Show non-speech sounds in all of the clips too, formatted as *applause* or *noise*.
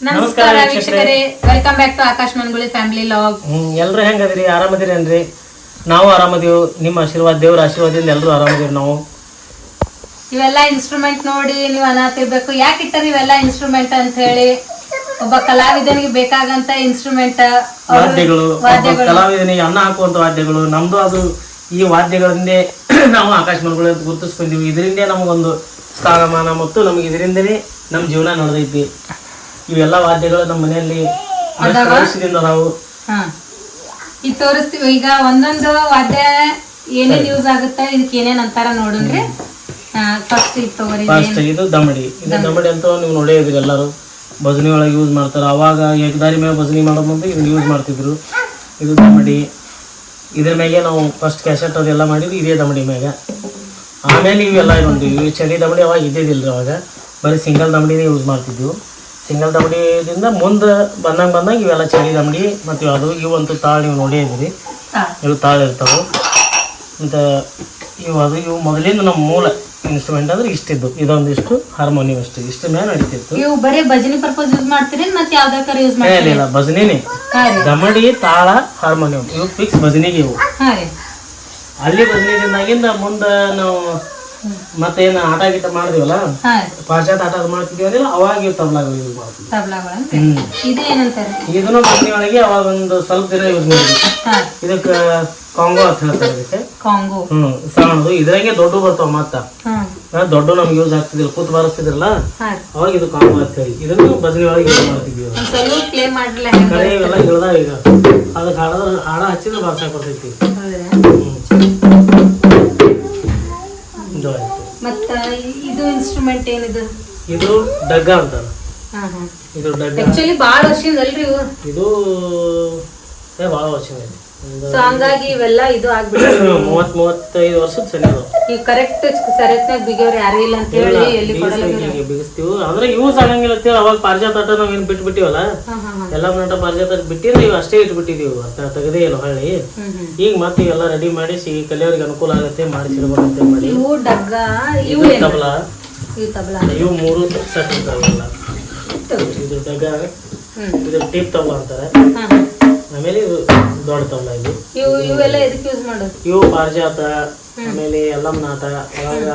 ನಮಸ್ಕಾರ ವೀಕ್ಷಕರೇ. Welcome back to Akash Mangulli family vlog hmm ಎಲ್ರು ಹೆಂಗದಿರಿ? ಆರಾಮದಿರೇನ್ರಿ ನಾವು ಆರಾಮದೀವಿ. ನಿಮ್ಮ ಆಶೀರ್ವಾದ ದೇವ್ರ ಆಶೀರ್ವಾದದಿಂದ ಎಲ್ಲರೂ ಆರಾಮದೀವಿ ನಾವು. ಇವೆಲ್ಲ ಇನ್ಸ್ಟ್ರೂಮೆಂಟ್ ನೋಡಿ ನೀವು ಅನಾತಿರ್ಬೇಕು ಯಾಕೆ ಇಟ್ಟಾರ ಇವೆಲ್ಲ ಇನ್ಸ್ಟ್ರೂಮೆಂಟ್ ಅಂತ ಹೇಳಿ? ಒಬ್ಬ ಕಲಾವಿದನಿಗೆ ಬೇಕಾಗಂತ ಇನ್ಸ್ಟ್ರೂಮೆಂಟ್ ವಾದ್ಯಗಳು ಒಬ್ಬ ಕಲಾವಿದನಿಗೆ ಅನ್ನ ಹಾಕುವಂತ ವಾದ್ಯಗಳು. ನಮ್ದು ಅದು ಈ ವಾದ್ಯಗಳಿಂದ *clears throat* ನಾವು ಆಕಾಶ ಮನ್ಗಳು ಅಂತ ಗುರುತಿಸ್ಕೊಂಡಿವಿ. ಇದರಿಂದ ನಮಗೊಂದು ಸ್ಥಾನಮಾನ ಮತ್ತು ನಮಗೆ ಇದರಿಂದನೇ ನಮ್ಮ ಜೀವನ ನಡೆದೈತಿ. ಇವೆಲ್ಲ ವಾದ್ಯಗಳು ನಮ್ಮ ಮನೆಯಲ್ಲಿ ವರ್ಷದಿಂದ ನಾವು. ಹಾ. ಈಗ ತೋರಿಸ್ತೀವಿ. ಈಗ ಒಂದೊಂದು ವಾದ್ಯ ಏನೇನ್ ಯೂಸ್ ಆಗುತ್ತೆ ಇದಕ್ಕೆ ಏನೇನ್ ಅಂತಾರ ಫಸ್ಟ್ ಇದು ತಗೋರಿ ಫಸ್ಟ್ ಇದು ದಮಡಿ. ಇದು ದಮಡಿ. ಅಂತ ನೀವು ನೋಡೇ ಇದ್ರಿ ಎಲ್ಲರೂ. ಭಜನಿ ಒಳಗೆ ಯೂಸ್ ಮಾಡ್ತಾರೆ. ಅವಾಗ ಏಕದಾರಿ ಮೇಲೆ ಭಜನಿ ಮಾಡೋ ಮುಂದೆ ಇದನ್ನ ಯೂಸ್ ಮಾಡ್ತಿದ್ರು. ಇದು ದಮಡಿ. ಇದ್ರ ಮ್ಯಾಗೆ ನಾವು ಫಸ್ಟ್ ಕ್ಯಾಸೆಟ್ ಅದೆಲ್ಲ ಮಾಡಿದ್ವಿ ಇದೇ ದಮಡಿ ಮ್ಯಾಗ. ಆಮೇಲೆ ಇವೆಲ್ಲ ಒಂದು ಇವು ಚಳಿ ದಮಡಿ ಅವಾಗ ಇದ್ದಿದ್ದಿಲ್ಲ ಅವಾಗ. ಬರೀ ಸಿಂಗಲ್ ದಮಡಿನೇ ಯೂಸ್ ಮಾಡ್ತಿದ್ವು. ಸಿಂಗಲ್ ದಮಡಿದಿಂದ ಮುಂದೆ ಬಂದಂಗೆ ಬಂದಂಗೆ ಇವೆಲ್ಲ ಚಳಿ ದಮಡಿ ಮತ್ತು ಅದು ಇವಂತೂ ತಾಳು ನೀವು ನೋಡೇ ಇದ್ರಿ ಹಾ. ಇವು ತಾಳು ಇರ್ತಾವೆ. ಮತ್ತು ಇವು ಅದು ಇವು ಮೊದಲಿಂದ ನಮ್ಮ ಮೂಲ ಇನ್ಸ್ಟ್ರೂಮೆಂಟ್ ಅಂದ್ರೆ ಇಷ್ಟಿದ್ದು. ಇದೊಂದಿಷ್ಟು ಹಾರ್ಮೋನಿಯಂ ಅಷ್ಟು. ಇಷ್ಟು ಮೇಲೆ ನಡೀತಿತ್ತು. ಇವು ಬರೀ ಭಜನಿ ಪರ್ಪಸ್ ಯೂಸ್ ಮಾಡ್ತೀರಿ ಮತ್ತೆ ಯೂಸ್ ಮಾಡ್ತೀರಿ? ಇಲ್ಲ ಭಜನಿನೇ. ದಮಡಿ ತಾಳ ಹಾರ್ಮೋನಿಯಂ ಇವು ಫಿಕ್ಸ್ ಭಜನಿಗೆ ಇವು. ಅಲ್ಲಿ ಭಜನಿದಿಂದಾಗಿಂದ ಮುಂದೆ ನಾವು ಮತ್ತೇನು ಆಟ ಗೀಟ ಮಾಡಿದಿವಲ್ಲ? ಪಾಶ್ಚಾತ್ಯ ಆಟ ಮಾಡ್ತಿದ್ದೀವಲ್ಲ ಅವಾಗ ಇವು ತಬ್ಲಾಗಳು ಯೂಸ್ ಮಾಡ್ತೀವಿ ಇದು ಏನಂತಾರೆ? ಇದನ್ನು ಮನೆ ಒಳಗೆ ಅವಾಗ ಒಂದು ಸ್ವಲ್ಪ ದಿನ ಯೂಸ್ ಮಾಡಿದ್ವಿ. ಇದಕ್ಕ ಕಾಂಗೋ ಅಂತ ಹೇಳ್ತಾರೆ ಇದಕ್ಕೆ. ಕಾಂಗೋ ಹ್ಮ್. ಸಣ್ಣದು ಇದ್ರಾಗೆ ದೊಡ್ಡ ಬರ್ತಾವ ಮತ್ತ. ದೊಡ್ಡ ನಮ್ಗೆ ಯೂಸ್ ಆಗ್ತಿದಿಲ್ಲ ಕೂತ್ ಬಾರಿಸ್ತಿದ್ರಲ್ಲ? ಅವಾಗ ಇದು ಕಾಂಗೋ ಅಂತ ಹೇಳಿ. ಇದನ್ನು ಭಜನೆ ಒಳಗೆ ಯೂಸ್ ಮಾಡ್ತಿದ್ವಿ ಕಡೆ ಇವೆಲ್ಲ ಇಳ್ದಾವ ಈಗ. ಅದಕ್ಕೆ ಹಾಡೋದ್ರ ಹಾಡ ಹಚ್ಚಿದ್ರೆ ಬಾರ್ಸಕ್ ಬರ್ತೈತಿ ಮತ್ತ ಇದು ಇನ್ಸ್ಟ್ರೂಮೆಂಟ್ ಏನಿದು? ಇದು ಡಗ್ಗ ಹಾ ಇದು ಡಗ್ಗ. ಆಕ್ಚುಲಿ ಬಹಳ ವರ್ಷದಿಂದ ಅಲ್ರಿ ಇವು. ಇದು ಭಾಳ ವರ್ಷ ಇದೆ. ಒಂದು ಸೊ ಹಂಗಾಗಿ ಇವೆಲ್ಲ ಇದು ಆಗ್ಬಿಟ್ಟು *coughs* ಮೂವತ್ ಮೂವತ್ತೈದು ವರ್ಷದ ಸರಿ ಅದು. ಈ ಕರೆಕ್ಟ್ ಸರಿಯಾಗಿ ಬಿಗಿಯವ್ರು ಯಾರು ಇಲ್ಲ ಅಂತ ಹೇಳಿ ಎಲ್ಲಿ ಕೊಡಲ್ಲ ಬಿಗಿಸ್ತೀವಿ. ಅಂದ್ರೆ ಯೂಸ್ ಆಗಂಗಿಲ್ಲ ಅಂತ ಅವಾಗ ಪಾರಿಜಾತ ಆಟ ನಾವ್ ಏನ್ ಬಿಟ್ಬಿಟ್ಟಿವಲ್ಲ? ಎಲ್ಲ ನಾಟ ಪಾರಿಜಾತ ಬಿಟ್ಟಿದ್ರೆ ಇವು ಅಷ್ಟೇ ಇಟ್ಬಿಟ್ಟಿದೀವಿ ಅತ್ತ ತೆಗದೇ ಇಲ್ಲ ಹೊಳ್ಳಿ. ಈಗ ಮತ್ತೆ ಇವೆಲ್ಲ ರೆಡಿ ಮಾಡಿಸಿ ಕಲಿಯೋರಿಗೆ ಅನುಕೂಲ ಆಗುತ್ತೆ ಮಾಡಿಸಿರ್ಬೋದು ಅಂತ ಮಾಡಿ. ಇವು ಡಗ್ಗ ಇವು ತಬಲ? ಇವು ತಬಲ? ಇವು ಮೂರು ಸೆಟ್ ಇರ್ತಾವೆಲ್ಲ. ಇದು ಡಗ್ಗ ಹ್ಮ್. ಇದು ಟೀಪ್ ತಬಲ ಅಂತಾರೆ. ಆಮೇಲೆ ಇದು ದೊಡ್ಡ ತವಲ ಇದು ಇವು ಇವೆಲ್ಲ ಎದಕ್ಕೆ ಯೂಸ್ ಮಾಡೋದು? ಇವು ಪಾರ್ಜಾತ ಆಮೇಲೆ ಎಲ್ಲಮ್ ನಾಟ ಅವಾಗ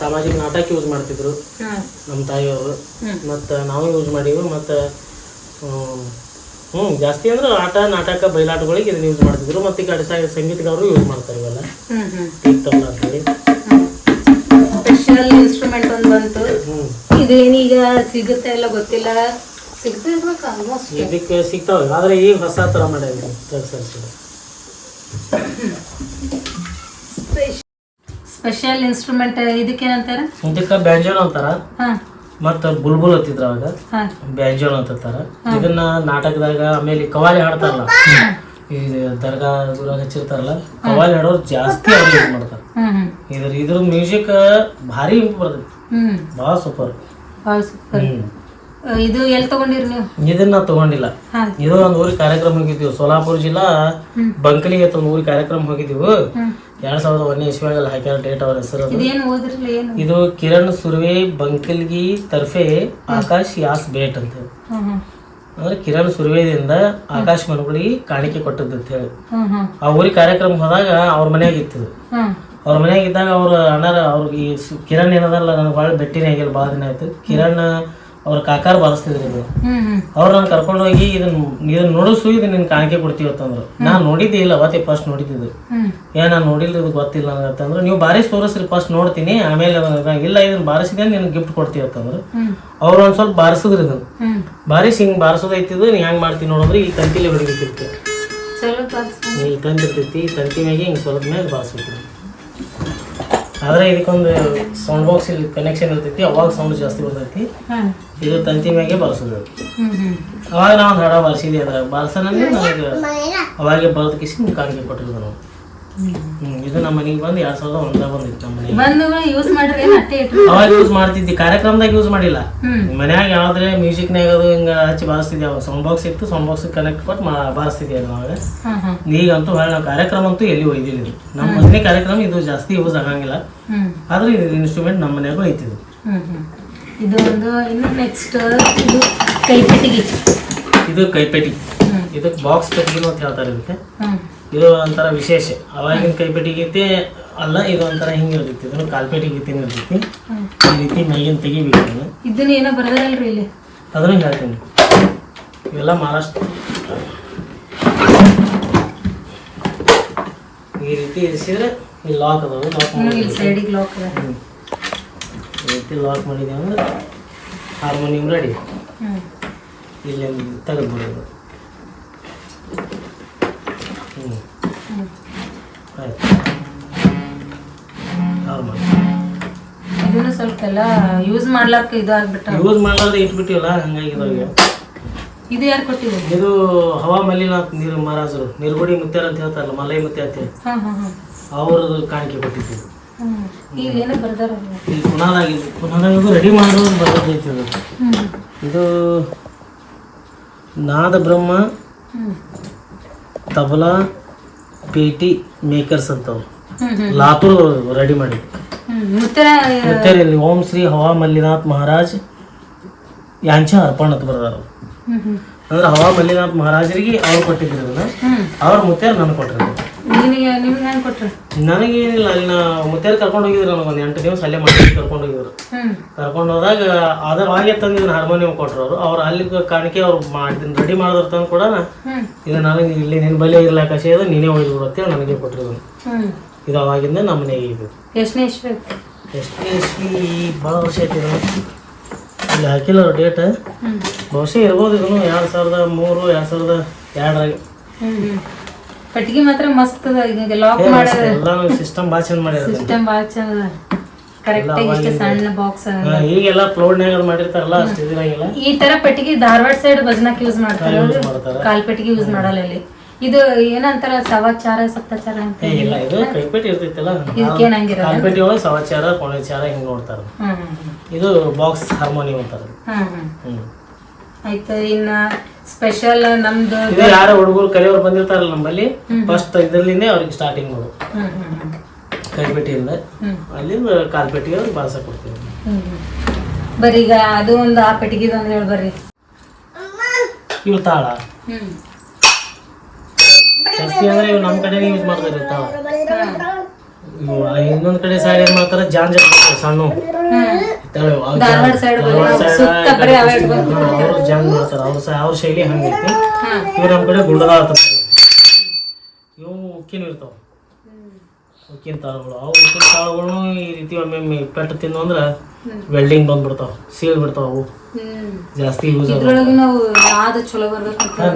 ಸಾಮಾಜಿಕ ನಾಟಕ ಯೂಸ್ ಮಾಡ್ತಿದ್ರು. ನಮ್ಮ ತಾಯಿಯವರು. ಮತ್ತ ನಾವು ಯೂಸ್ ಮಾಡೀವಿ ಮತ್ತು ಹ್ಞೂ ಜಾಸ್ತಿ ಅಂದ್ರೆ ಆಟ ನಾಟಕ ಬಯಲಾಟಗಳಿಗೆ ಇದನ್ನ ಯೂಸ್ ಮಾಡ್ತಿದ್ರು. ಮತ್ತೆ ಈ ಕಡೆ ಸಂಗೀತಗಾರರು ಯೂಸ್ ಮಾಡ್ತಾರೆ ಇವೆಲ್ಲ. ಟೀಪ್ ತಬಲ ಅಂತೇಳಿ ಸ್ಪೆಷಲ್ ಇನ್ಸ್ಟ್ರೂಮೆಂಟ್ ಒಂದು ಬಂತು. ಇದೇನೀಗ ಸಿಗುತ್ತೆ ಎಲ್ಲ ಗೊತ್ತಿಲ್ಲ. ಆಲ್ಮೋಸ್ಟ್ ಇದಕ್ಕೆ ಸಿಗ್ತಾವೆ ಆದರೆ ಈಗ ಹೊಸ ಥರ ಡ್ರಗ್ಸ್ ಸ್ಪೆಷಲ್ ಇನ್ಸ್ಟ್ರೂಮೆಂಟ್ ಇದಕ್ಕೇನಂತಾರೆ? ಇದಕ್ಕೆ ಬ್ಯಾಂಜೋನ್ ಅಂತಾರ. ಮತ್ತ ಮತ್ತು ಬುಲ್ಬುಲ್ ಹತ್ತಿದ್ರ ಅವಾಗ. ಬ್ಯಾಂಜೋನ್ ಅಂತಾರ. ಇದನ್ನ ನಾಟಕದಾಗ ಆಮೇಲೆ ಕವಾಲಿ ಹಾಡ್ತಾರಲ್ಲ. ಈ ದರ್ಗಾ ದೂರ ಹಚ್ಚಿರ್ತಾರಲ್ಲ ಕವಾಲಿ ಹಾಡೋರು ಜಾಸ್ತಿ ಅವ್ರು ಯೂಸ್ ಮಾಡ್ತಾರೆ. ಇದ್ರ ಇದ್ರ ಮ್ಯೂಸಿಕ್ ಭಾರಿ ಬರ್ತೈತಿ. ಬಹಳ ಭಾಳ ಸೂಪರ್. ಭಾಳ ಸೂಪರ್. ಇದು ಎಲ್ಲಿ ತಗೊಂಡಿರಿ ನೀವು? ಇದನ್ನ ತಗೊಂಡಿಲ್ಲ. ಇದು ಒಂದು ಊರಿಗೆ ಕಾರ್ಯಕ್ರಮ ಹೋಗಿದ್ದೀವಿ ಸೋಲಾಪುರ ಜಿಲ್ಲಾ ಬಂಕಲಿಗೆ ಅಂತ ಒಂದು ಊರಿಗೆ ಕಾರ್ಯಕ್ರಮ ಹೋಗಿದ್ದೀವಿ ಎರಡ್ ಸಾವಿರದ ಒಂದನೇ ಇಸ್ವಿಯಾಗಲ್ಲ ಹಾಕ್ಯಾರ ಡೇಟ್ ಅವ್ರ ಹೆಸರು ಇದು ಕಿರಣ್ ಸುರ್ವೆ ಬಂಕಲ್ಗಿ ತರ್ಫೆ ಆಕಾಶ್ ಯಾಸ್ ಬೇಟ್ ಅಂತ ಹೇಳಿ. ಅಂದ್ರೆ ಕಿರಣ್ ಸುರ್ವೇದಿಂದ ಆಕಾಶ್ ಮನುಗಳಿಗೆ ಕಾಣಿಕೆ ಕೊಟ್ಟದ್ದು ಅಂತ ಹೇಳಿ. ಆ ಊರಿಗೆ ಕಾರ್ಯಕ್ರಮ ಹೋದಾಗ ಅವ್ರ ಮನೆಯಾಗ ಇತ್ತು. ಅವ್ರ ಮನೆಯಾಗ ಇದ್ದಾಗ ಅವ್ರ ಅಣ್ಣ ಅವ್ರಿಗೆ ಕಿರಣ್ ಏನದಲ್ಲ ನನಗೆ ಭಾಳ ಭೇಟಿನೇ ಆಗಿಲ್ಲ ಭಾಳ ದಿನ ಆಯ್ತು. ಕಿರಣ್ ಅವ್ರ ಕಾಕಾರ ಬಾರಿಸ್ತಿದ್ರು ಇದು. ಅವ್ರು ನಾನು ಕರ್ಕೊಂಡು ಹೋಗಿ ಇದನ್ನ ಇದನ್ನ ನೋಡಿಸು ಇದು ನಿನ್ ಕಾಣಿಕೆ ಕೊಡ್ತೀವಿ ಅಂತಂದ್ರು. ನಾನು ನೋಡಿದ್ದೆ ಇಲ್ಲ ಅವತ್ತೇ ಫಸ್ಟ್ ನೋಡಿದ್ದು ಏ ನಾನು ನೋಡಿಲ್ಲ ಇದು ಗೊತ್ತಿಲ್ಲ ಅಂತಂದ್ರು. ನೀವು ಬಾರಿಸ್ ತೋರಿಸ್ರಿ ಫಸ್ಟ್ ನೋಡ್ತೀನಿ ಆಮೇಲೆ ಇಲ್ಲ ಇದನ್ನ ಬಾರಿಸಿದ್ರೆ ನಿನ್ ಗಿಫ್ಟ್ ಕೊಡ್ತೀವಿ ಅಂತಂದ್ರು. ಅವ್ರು ಒಂದ್ ಸ್ವಲ್ಪ ಬಾರಿಸಿದ್ರು ಇದನ್ನ ಬಾರಿಸಿ ಹಿಂಗೆ ಬಾರಿಸೋದೈತಿದ್ದು ನೀ ಹೆಂಗ್ ಮಾಡ್ತೀನಿ ನೋಡಿದ್ರೆ ಈ ತಂತಿಲಿ ಹೊಡಿಬೇಕಿತ್ತು ಈ ತಂತಿ ಇರ್ತೈತಿ ಈ ತಂತಿ ಮ್ಯಾಗೆ ಹಿಂಗ್ ಸ್ವಲ್ಪ ಮೇಲೆ ಬಾರಿಸ್ಬೇಕು ಆದ್ರೆ ಇದಕ್ಕೊಂದು ಸೌಂಡ್ ಬಾಕ್ಸ್ ಇಲ್ಲಿ ಕನೆಕ್ಷನ್ ಇರ್ತೈತಿ ಅವಾಗ ಸೌಂಡ್ ಜಾಸ್ತಿ ಬರ್ತೈತಿ. ಇದು ತಂತಿ ಮ್ಯಾಗೆ ಬಾರಿಸೋದು ಹ್ಮ್ ಹ್ಮ್. ಅವಾಗ ನಾವು ಒಂದು ಹಾಡ ಬಾರಿಸಿದ್ವಿ ಅದ್ರಾಗ. ಬಾರ್ಸನಲ್ಲಿ ನನಗೆ ಅವಾಗೆ ಬರೋದಕ್ಕೆ ಕಾಣಿಕೆ ಕೊಟ್ಟಿರೋದು ನಾವು. ಇದು ನಮ್ಮ ಮನೆಗೆ ಬಂದು ಎರಡ್ ಸಾವಿರದ ಒಂದಾಗ ಬಂದಿತ್ತು ನಮ್ಮ ಮನೆಗೆ. ಬಂದು ಯೂಸ್ ಮಾಡ್ರಿ ಏನ್ ಅಟ್ಟೆ ಇಟ್ರಿ? ಅವಾಗ ಯೂಸ್ ಮಾಡ್ತಿದ್ದಿ ಕಾರ್ಯಕ್ರಮದಾಗ ಯೂಸ್ ಮಾಡಿಲ್ಲ. ಮನ್ಯಾಗ ಯಾವ್ದ್ರೆ ಮ್ಯೂಸಿಕ್ನಾಗ ಅದು ಹಿಂಗ ಹಚ್ಚಿ ಬಾರಿಸ್ತಿದ್ದೆ ಅವಾಗ ಸೌಂಡ್ ಬಾಕ್ಸ್ ಇತ್ತು ಸೌಂಡ್ ಬಾಕ್ಸ್ ಕನೆಕ್ಟ್ ಕೊಟ್ಟು ಮಾ ಬಾರಿಸ್ತಿದ್ದೆ ಅವಾಗ. ಈಗಂತೂ ಹೊಳ್ಳಿ ಕಾರ್ಯಕ್ರಮ ಅಂತೂ ಎಲ್ಲಿ ಒಯ್ದಿಲ್ಲ ಇದು. ನಮ್ಮ ಮನೆ ಕಾರ್ಯಕ್ರಮ ಇದು ಜಾಸ್ತಿ ಯೂಸ್ ಆಗಂಗಿಲ್ಲ. ಆದ್ರೆ ಇದು ಇನ್ಸ್ಟ್ರೂಮೆಂಟ್ ನಮ್ಮ ಮನ್ಯಾಗೂ ಐತಿದು. ಹ್ಮ್ ಇದು ಒಂದು ಇನ್ನು ನೆಕ್ಸ್ಟ್ ಇದು ಕೈಪೆಟ್ಟಿಗೆ. ಇದು ಕೈಪೆಟಿ ಇದಕ್ಕೆ ಬಾಕ್ಸ್ ಪೆಟ್ಟಿಗೆ ಅಂತ ಹೇಳ್ತಾರೆ ಇದಕ್ಕೆ. ಇದು ಒಂಥರ ವಿಶೇಷ. ಅವಾಗಿನ ಕೈಪೇಟಿ ಗೀತೆ ಅಲ್ಲ ಇದು ಒಂಥರ ಹಿಂಗೆ ಇರ್ತೈತಿ. ಇದನ್ನು ಕಾಲ್ಪೇಟಿ ಗೀತೆ ಇರ್ತೈತಿ ಈ ರೀತಿ ಮೈಗಿನ ತೆಗಿಬೇಕು ಇದನ್ನು. ಇದನ್ನ ಏನೋ ಬರೋದಲ್ರಿ ಇಲ್ಲಿ? ಅದನ್ನು ಹೇಳ್ತೀನಿ. ಇವೆಲ್ಲ ಮಹಾರಾಷ್ಟ್ರ. ಈ ರೀತಿ ಇರಿಸಿದ್ರೆ ಇಲ್ಲಿ ಲಾಕ್ ಅದಾವೆ ಲಾಕ್ ಮಾಡಿ ಸೈಡಿಗೆ ಲಾಕ್ ಅದ ಈ ರೀತಿ ಲಾಕ್ ಮಾಡಿದೆ ಅಂದ್ರೆ ಹಾರ್ಮೋನಿಯಂ ರೆಡಿ ಇಲ್ಲಿಂದ ತೆಗೆದು ತೆಗೆದ್ಬಿಡೋದು. ಎಲ್ಲ ಯೂಸ್ ಮಾಡ್ಲಾಕ ಇದು ಆಗ್ಬಿಟ್ಟ. ಯೂಸ್ ಮಾಡಲಾರ್ದೆ ಇಟ್ಬಿಟ್ಟಿವಲ್ಲ ಹಂಗಾಗಿ ಇದು ಯಾರು ಕೊಟ್ಟಿದ್ರು ಇದು ಹವಾ ಮಲ್ಲಿನಾಥ್ ನೀರು ಮಹಾರಾಜರು ನಿರ್ಗುಡಿ ಮುತ್ಯಾರ ಅಂತ ಹೇಳ್ತಾರಲ್ಲ ಮಲೈ ಮುತ್ಯ ಅಂತ ಹೇಳಿ. ಹಾ ಹಾ ಹಾ. ಅವ್ರದ್ದು ಕಾಣಿಕೆ ಕೊಟ್ಟಿದ್ದು ಹ್ಮ್. ಈಗ ಏನೋ ಪುನಾದಾಗ ರೆಡಿ ಮಾಡೋದು ಬರೋದೈತಿ ಇದು. ಹ್ಮ್. ಇದು ನಾದ ಬ್ರಹ್ಮ ಹ್ಮ್. ತಬಲಾ ಪೇಟಿ ಮೇಕರ್ಸ್ ಅಂತವ್ರು ಹ್ಮ್ ಹ್ಮ್ ಲಾತೂರ್ ರೆಡಿ ಮಾಡಿ ಮುತ್ತರ ಮುತ್ಯಾರಲ್ಲಿ ಓಂ ಶ್ರೀ ಹವಾ ಮಲ್ಲಿನಾಥ್ ಮಹಾರಾಜ್ ಯಾಂಚ ಅರ್ಪಣ ಹ್ಮ್ ಅಂದ್ರೆ ಹವಾ ಮಲ್ಲಿನಾಥ್ ಮಹಾರಾಜರಿಗೆ ಅವ್ರು ಕೊಟ್ಟಿದ್ರು ಅದನ್ನ. ಅವ್ರ ಮುತ್ತೇರ್ ನನಗೆ ಕೊಟ್ಟರು ನನಗೇನಿಲ್ಲ ಅಲ್ಲಿನ ನಾ ಮುತ್ಯಾರ ಕರ್ಕೊಂಡು ಹೋಗಿದ್ರು ನನಗೆ ಒಂದು ಎಂಟು ದಿವಸ ಅಲ್ಲೇ ಮಾಡಿ ಕರ್ಕೊಂಡು ಹೋಗಿದ್ರು. ಕರ್ಕೊಂಡು ಹೋದಾಗ ಅದರ ಹಾಗೆ ತಂದಿದ್ದು ಹಾರ್ಮೋನಿಯಂ ಕೊಟ್ಟರು ಅವರು. ಅವ್ರು ಅಲ್ಲಿ ಕಾಣಿಕೆ ಅವ್ರು ಮಾಡಿದ್ ರೆಡಿ ಮಾಡಿದ್ರು ತಂದು ಕೂಡ ಇದು ನನಗೆ ಇಲ್ಲಿ ನಿನ್ನ ಬಲಿ ಇಲ್ಲ ಕಷೆ ಅದು ನೀನೇ ಹೋಗಿ ಬಿಡುತ್ತೆ ನನಗೆ ಕೊಟ್ಟಿರೋದು ಇದು ಅವಾಗಿಂದ ನಮ್ಮ ಮನೆಗೆ ಇದು ಎಷ್ಟನೇ ಇಸ್ವಿ? ಎಷ್ಟನೇ ಇಸ್ವಿ? ಭಾಳ ವರ್ಷ ಆಯ್ತು ಇದು ಇಲ್ಲಿ ಹಾಕಿಲ್ಲ ಡೇಟ್ ಬಹುಶಃ ಇರ್ಬೋದು ಇದನ್ನು ಎರಡು ಸಾವಿರದ ಮೂರು ಎರಡು ಸಾವಿರದ ಎರಡರಾಗ. ಕಟ್ಟಿಗೆ ಮಾತ್ರ ಮಸ್ತ್ ಅದ. ಈಗ ಲಾಕ್ ಮಾಡೋ ಎಲ್ಲಾನು ಸಿಸ್ಟಮ್ ಭಾಳ ಚಂದ ಮಾಡಿರೋದು ಸಿಸ್ಟಮ್ ಭಾಳ ಚಂದ ಕರೆಕ್ಟ್ ಇಷ್ಟ ಸಣ್ಣ ಬಾಕ್ಸ್ ಈಗೆಲ್ಲ ಫ್ಲೋಡ್ನಾಗ ಅದು ಮಾಡಿರ್ತಾರಲ್ಲ ಅಷ್ಟು ಇದಿರಂಗಿಲ್ಲ. ಈ ತರ ಪೆಟ್ಟಿಗೆ ಧಾರವಾಡ ಸೈಡ್ ಭಜನಕ್ ಯೂಸ್ ಮಾಡ್ತಾರೆ ಕಾಲ್ ಪೆಟ್ಟಿಗೆ ಯೂಸ್ ಮಾಡಲ್ಲ ಇಲ್ಲಿ. ಇದು ಏನಂತಾರ? ಸವಾಚಾರ ಸಪ್ತಾಚಾರ ಅಂತ ಏ, ಇಲ್ಲ ಇದು ಕೈಪೇಟಿ ಇರ್ತೈತಲ್ಲ? ಇದಕ್ಕೇನ್ ಹಂಗಿರಲ್ಲ ಕಾಲ್ಪೇಟಿ ಒಳಗೆ ಸವಾಚಾರ ಕೊನೆಚಾರ ಹಿಂಗ್ ನೋಡ್ತಾರ. ಹ್ಮ್ ಹ್ಮ್ ಇದು ಬಾಕ್ಸ್ ಹಾರ್ಮೋನಿಯಂ ಅಂತಾರೆ. ಹ್ಮ್ ಹ್ಮ್. ಹ್ಮ್. ಆಯ್ತು ಇನ್ನ ಸ್ಪೆಷಲ್ ನಮ್ದು ಇದು ಯಾರ ಹುಡುಗರು ಕಲಿಯೋರು ಬಂದಿರ್ತಾರಲ್ಲ ನಮ್ಮಲ್ಲಿ ಫಸ್ಟ್ ಇದರಲ್ಲಿಂದೇ ಅವ್ರಿಗೆ ಸ್ಟಾರ್ಟಿಂಗ್ ಮಾಡೋದು ಹ್ಮ್ ಹ್ಮ್ ಹ್ಮ್. ಕೈಪೇಟಿಯಿಂದ. ಹ್ಮ್. ಅಲ್ಲಿಂದ ಕಾಲ್ಪೇಟಿಗೆ ಅವ್ರಿಗೆ ಬಾಳ್ಸಕ್ ಕೊಡ್ತೀವಿ. ಹ್ಮ್ ಹ್ಮ್. ಬರ್ರಿ ಈಗ ಅದು ಒಂದು ಆ ಪೆಟ್ಟಿಗೆ ಒಂದು ಹೇಳಿ ಬರ್ರಿ ಇವು ತಾಳ? ಹ್ಮ್. ಜಾಸ್ತಿ ಅಂದ್ರೆ ಇವು ನಮ್ಮ ಕಡೆನೇ ಯೂಸ್ ಮಾಡ್ತಾರೆ ಹಾ. ಇವು ಇನ್ನೊಂದ್ ಕಡೆ ಸೈಡ್ ಏನ್ ಮಾಡ್ತಾರೆ? ಜಾಂಜ ಸಣ್ಣ. ಹ್ಮ್ ತಾಳೆ, ಅವು ಜಾಂಜ. ಧಾರವಾಡ side ಧಾರವಾಡ side ಸುತ್ತ ಬರೀ ಅವೇ ಇಟ್ಕೊಂಡು ಹಾ, ಅವ್ರು ಜಾಂಜ್ ಮಾಡ್ತಾರೆ. ಅವ್ರ ಸ- ಅವ್ರ ಶೈಲಿ ಹಂಗೈತಿ. ಇವು ನಮ್ಮ ಕಡೆ ಗುಂಡದ ಆಗ್ತದೆ ಇವು ಉಕ್ಕಿನ ಇರ್ತಾವ. ಉಕ್ಕಿನ ತಾಳುಗಳು. ಅವು ಉಕ್ಕಿನ ತಾಳುಗಳು ಈ ರೀತಿ ಒಮ್ಮೆ ಪೆಟ್ಟು ತಿನ್ನು ಅಂದ್ರೆ ವೆಲ್ಡಿಂಗ್ ಬಂದ್ಬಿಡ್ತಾವ. ಸೀಳ್ ಬಿಡ್ತಾವ ಅವು. ಹ್ಮ್. ಜಾಸ್ತಿ ಯೂಸ್ ಇದ್ರೊಳಗೆ ನಾವು ಯಾವ್ದು ಚಲೋ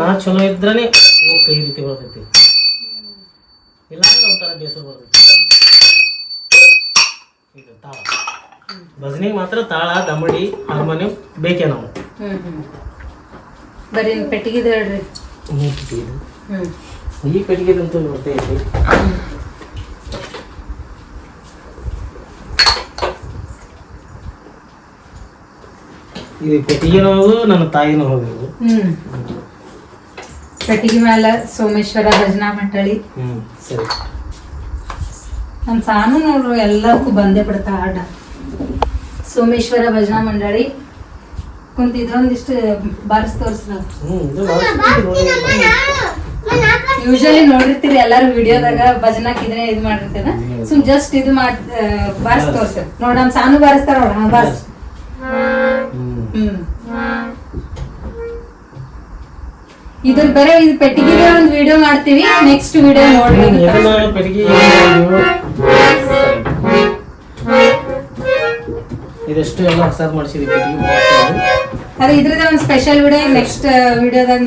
ನಾ ಚಲೋ ಇದ್ರನೇ ಓಕೆ ಈ ರೀತಿ ಬರ್ತೈತಿ. ಇಲ್ಲ ಅಂದ್ರೆ ಒಂಥರ ಬೇಸರ ಬರ್ತೈತಿ. ಇದು ತಾಳ. ಭಜನಿಗೆ ಮಾತ್ರ ತಾಳ ದಮಡಿ ಹಾರ್ಮೋನಿಯಂ ಬೇಕೇ ನಾವು. ಬರೀ ಪೆಟ್ಟಿಗೆದು ಹೇಳ್ರಿ. ಈ ಪೆಟ್ಟಿಗೆದಂತೂ ಇದು. ಹ್ಮ್. ಈ ಪೆಟ್ಟಿಗೆದಂತೂ ಬರ್ತೈತಿ ಇದು ಪೆಟ್ಟಿಗೆನೂ ಹೌದು ನನ್ನ ತಾಯಿನೂ ಹೌದು ಹ್ಮ್ ಮ್ಯಾಲ ಸೋಮೇಶ್ವರ ಭಜನಾ ಮಂಡಳಿ. ಹ್ಮ್ ಸರಿ. ನಮ್ಮ ಸಾನು ನೋಡ್ರು ಎಲ್ಲಕ್ಕೂ ಬಂದೇ ಬಿಡ್ತಾ ಆಡ ಸೋಮೇಶ್ವರ ಭಜನಾ ಮಂಡಳಿ ಕುಂತ ಇದೊಂದಿಷ್ಟು ಬಾರಿಸ್ ನೋಡಿ. ಯೂಶಲಿ ನೋಡಿರ್ತೀರಿ ಎಲ್ಲಾರು ವಿಡಿಯೋದಾಗ ಭಜನಾಕ್ ಇದನ್ನೇ ಇದು ಮಾಡಿರ್ತೇನ. ಸುಮ್ ಜಸ್ಟ್ ಇದು ಮಾಡ್ ಬಾರಿಸ್ ತೋರ್ಸ ನೋಡ ನಮ್ ಸಾನು ಬಾರಿಸ್ತಾರ ನೋಡ ಬಾರಿಸ್. ಹ್ಮ್. ಇದ್ರ ಬೇರೆ ಇದು ಪೆಟ್ಟಿಗೆ ಒಂದು ವಿಡಿಯೋ ಮಾಡ್ತೀವಿ ನೆಕ್ಸ್ಟ್ ವಿಡಿಯೋ ನೋಡ್ರಿ ಇದೆಷ್ಟು ಎಲ್ಲ ಹೊಸದ್ ಮಾಡಿಸಿದ್ವಿ ಅದು. ಇದ್ರದ ಒಂದು ಸ್ಪೆಷಲ್ ವಿಡಿಯೋ ನೆಕ್ಸ್ಟ್ ವಿಡಿಯೋದಾಗ